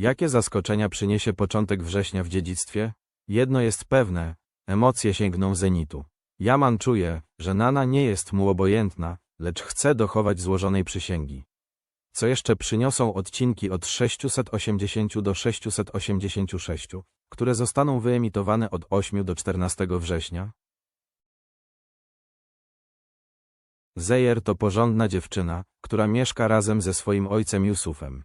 Jakie zaskoczenia przyniesie początek września w dziedzictwie? Jedno jest pewne, emocje sięgną zenitu. Jaman czuje, że Nana nie jest mu obojętna, lecz chce dochować złożonej przysięgi. Co jeszcze przyniosą odcinki od 680 do 686, które zostaną wyemitowane od 8 do 14 września? Zejer to porządna dziewczyna, która mieszka razem ze swoim ojcem Jusufem.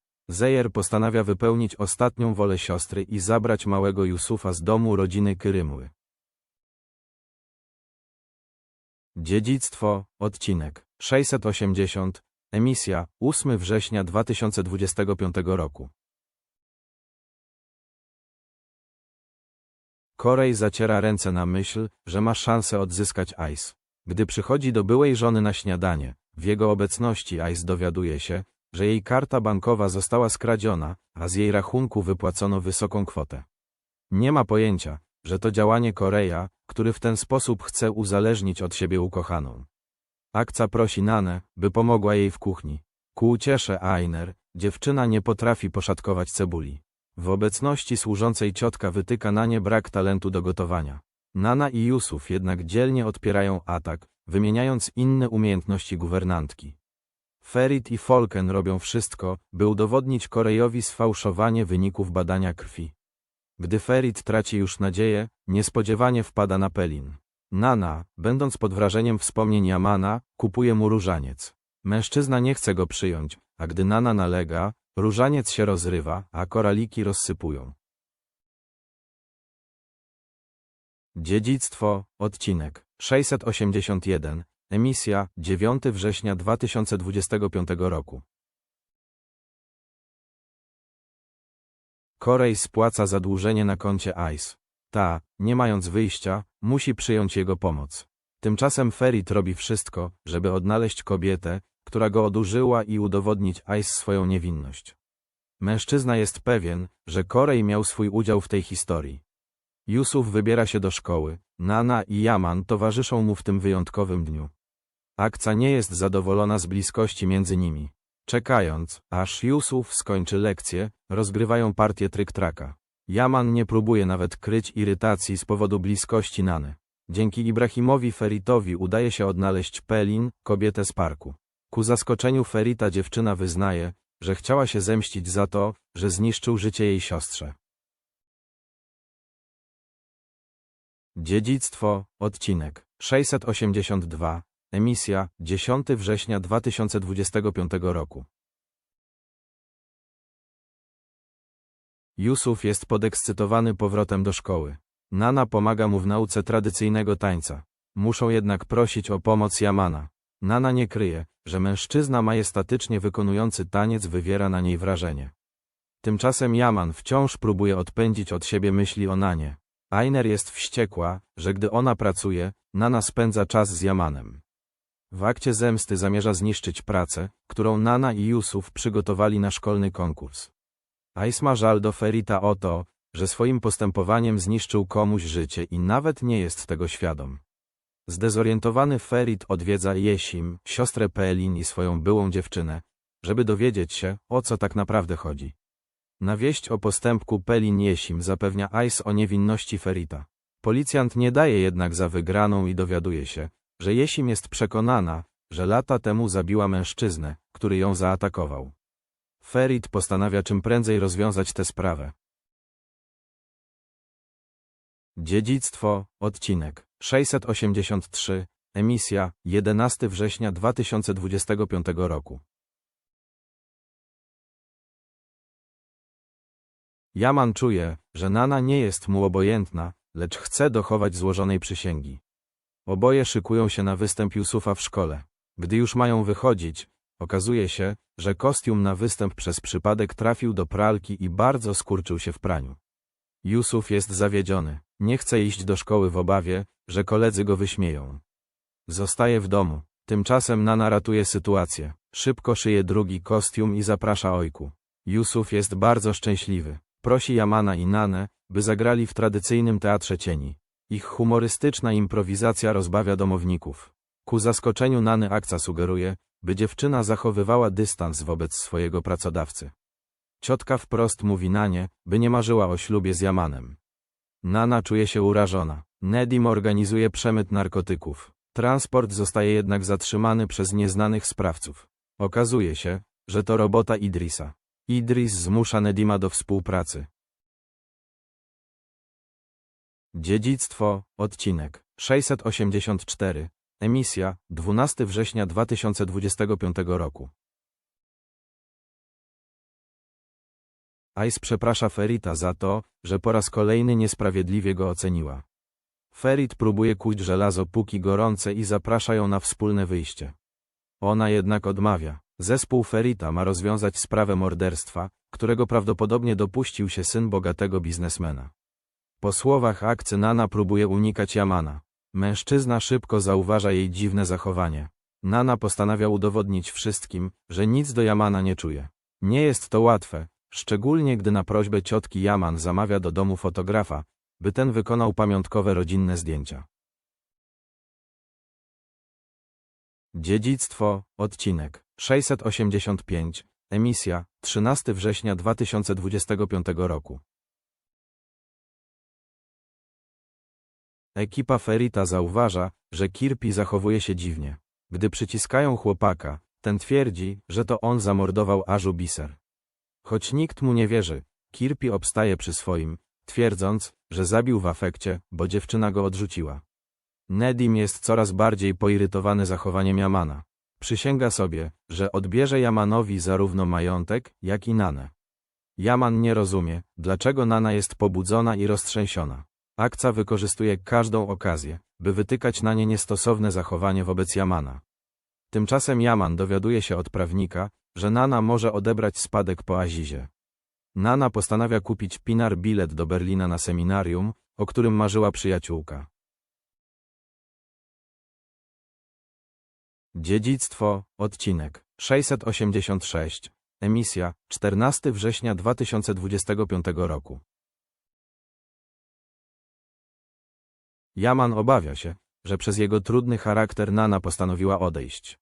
Zejer postanawia wypełnić ostatnią wolę siostry i zabrać małego Jusufa z domu rodziny Kyrymły. Dziedzictwo, odcinek 680, emisja 8 września 2025 roku. Korej zaciera ręce na myśl, że ma szansę odzyskać Ice. Gdy przychodzi do byłej żony na śniadanie, w jego obecności Ice dowiaduje się, że jej karta bankowa została skradziona, a z jej rachunku wypłacono wysoką kwotę. Nie ma pojęcia, że to działanie Koreja, który w ten sposób chce uzależnić od siebie ukochaną. Akca prosi Nanę, by pomogła jej w kuchni. Ku uciesze Ainer, dziewczyna nie potrafi poszatkować cebuli. W obecności służącej ciotka wytyka na nie brak talentu do gotowania. Nana i Jusuf jednak dzielnie odpierają atak, wymieniając inne umiejętności guwernantki. Ferit i Folken robią wszystko, by udowodnić Korejowi sfałszowanie wyników badania krwi. Gdy Ferit traci już nadzieję, niespodziewanie wpada na Pelin. Nana, będąc pod wrażeniem wspomnień Jamana, kupuje mu różaniec. Mężczyzna nie chce go przyjąć, a gdy Nana nalega, różaniec się rozrywa, a koraliki rozsypują. Dziedzictwo, odcinek 681, emisja 9 września 2025 roku. Korej spłaca zadłużenie na koncie ICE. Ta, nie mając wyjścia, musi przyjąć jego pomoc. Tymczasem Ferit robi wszystko, żeby odnaleźć kobietę, która go odurzyła i udowodnić Ice swoją niewinność. Mężczyzna jest pewien, że Korej miał swój udział w tej historii. Jusuf wybiera się do szkoły, Nana i Yaman towarzyszą mu w tym wyjątkowym dniu. Akca nie jest zadowolona z bliskości między nimi. Czekając, aż Jusuf skończy lekcję, rozgrywają partię tryk-traka. Jaman nie próbuje nawet kryć irytacji z powodu bliskości Nany. Dzięki Ibrahimowi Feritowi udaje się odnaleźć Pelin, kobietę z parku. Ku zaskoczeniu Ferita dziewczyna wyznaje, że chciała się zemścić za to, że zniszczył życie jej siostrze. Dziedzictwo, odcinek 682, emisja 10 września 2025 roku. Jusuf jest podekscytowany powrotem do szkoły. Nana pomaga mu w nauce tradycyjnego tańca. Muszą jednak prosić o pomoc Jamana. Nana nie kryje, że mężczyzna majestatycznie wykonujący taniec wywiera na niej wrażenie. Tymczasem Jaman wciąż próbuje odpędzić od siebie myśli o Nanie. Ainer jest wściekła, że gdy ona pracuje, Nana spędza czas z Jamanem. W akcie zemsty zamierza zniszczyć pracę, którą Nana i Jusuf przygotowali na szkolny konkurs. Ais ma żal do Ferita o to, że swoim postępowaniem zniszczył komuś życie i nawet nie jest tego świadom. Zdezorientowany Ferit odwiedza Jesim, siostrę Pelin i swoją byłą dziewczynę, żeby dowiedzieć się, o co tak naprawdę chodzi. Na wieść o postępku Pelin Jesim zapewnia Ice o niewinności Ferita. Policjant nie daje jednak za wygraną i dowiaduje się, że Jesim jest przekonana, że lata temu zabiła mężczyznę, który ją zaatakował. Ferit postanawia czym prędzej rozwiązać tę sprawę. Dziedzictwo, odcinek 683, emisja 11 września 2025 roku. Jaman czuje, że Nana nie jest mu obojętna, lecz chce dochować złożonej przysięgi. Oboje szykują się na występ Yusufa w szkole. Gdy już mają wychodzić, okazuje się, że kostium na występ przez przypadek trafił do pralki i bardzo skurczył się w praniu. Yusuf jest zawiedziony. Nie chce iść do szkoły w obawie, że koledzy go wyśmieją. Zostaje w domu. Tymczasem Nana ratuje sytuację. Szybko szyje drugi kostium i zaprasza ojku. Yusuf jest bardzo szczęśliwy. Prosi Jamana i Nanę, by zagrali w tradycyjnym teatrze cieni. Ich humorystyczna improwizacja rozbawia domowników. Ku zaskoczeniu Nany akcja sugeruje, by dziewczyna zachowywała dystans wobec swojego pracodawcy. Ciotka wprost mówi Nanie, by nie marzyła o ślubie z Jamanem. Nana czuje się urażona. Nedim organizuje przemyt narkotyków. Transport zostaje jednak zatrzymany przez nieznanych sprawców. Okazuje się, że to robota Idrisa. Idris zmusza Nedima do współpracy. Dziedzictwo, odcinek 684, emisja 12 września 2025 roku. Ice przeprasza Ferita za to, że po raz kolejny niesprawiedliwie go oceniła. Ferit próbuje kuć żelazo póki gorące i zaprasza ją na wspólne wyjście. Ona jednak odmawia. Zespół Ferita ma rozwiązać sprawę morderstwa, którego prawdopodobnie dopuścił się syn bogatego biznesmena. Po słowach akcy Nana próbuje unikać Jamana. Mężczyzna szybko zauważa jej dziwne zachowanie. Nana postanawia udowodnić wszystkim, że nic do Jamana nie czuje. Nie jest to łatwe, szczególnie gdy na prośbę ciotki Jaman zamawia do domu fotografa, by ten wykonał pamiątkowe rodzinne zdjęcia. Dziedzictwo, odcinek 685, emisja 13 września 2025 roku. Ekipa Ferita zauważa, że Kirpi zachowuje się dziwnie. Gdy przyciskają chłopaka, ten twierdzi, że to on zamordował Ażu Biser. Choć nikt mu nie wierzy, Kirpi obstaje przy swoim, twierdząc, że zabił w afekcie, bo dziewczyna go odrzuciła. Nedim jest coraz bardziej poirytowany zachowaniem Jamana. Przysięga sobie, że odbierze Jamanowi zarówno majątek, jak i Nanę. Jaman nie rozumie, dlaczego Nana jest pobudzona i roztrzęsiona. Akca wykorzystuje każdą okazję, by wytykać na nie niestosowne zachowanie wobec Jamana. Tymczasem Jaman dowiaduje się od prawnika, że Nana może odebrać spadek po Azizie. Nana postanawia kupić Pinar bilet do Berlina na seminarium, o którym marzyła przyjaciółka. Dziedzictwo, odcinek 686, emisja 14 września 2025 roku. Jaman obawia się, że przez jego trudny charakter Nana postanowiła odejść.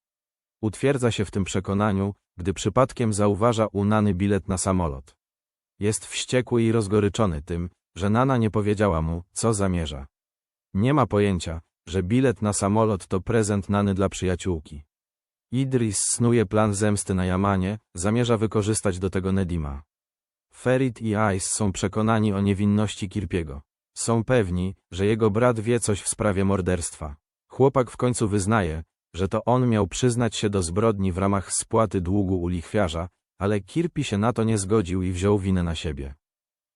Utwierdza się w tym przekonaniu, gdy przypadkiem zauważa u Nany bilet na samolot. Jest wściekły i rozgoryczony tym, że Nana nie powiedziała mu, co zamierza. Nie ma pojęcia, że bilet na samolot to prezent Nany dla przyjaciółki. Idris snuje plan zemsty na Jamanie, zamierza wykorzystać do tego Nedima. Ferit i Ice są przekonani o niewinności Kirpiego. Są pewni, że jego brat wie coś w sprawie morderstwa. Chłopak w końcu wyznaje, że to on miał przyznać się do zbrodni w ramach spłaty długu u lichwiarza, ale Kirpi się na to nie zgodził i wziął winę na siebie.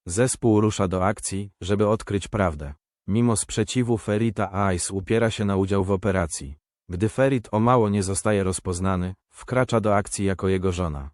Zespół rusza do akcji, żeby odkryć prawdę. Mimo sprzeciwu Ferita Ice upiera się na udział w operacji. Gdy Ferit o mało nie zostaje rozpoznany, wkracza do akcji jako jego żona.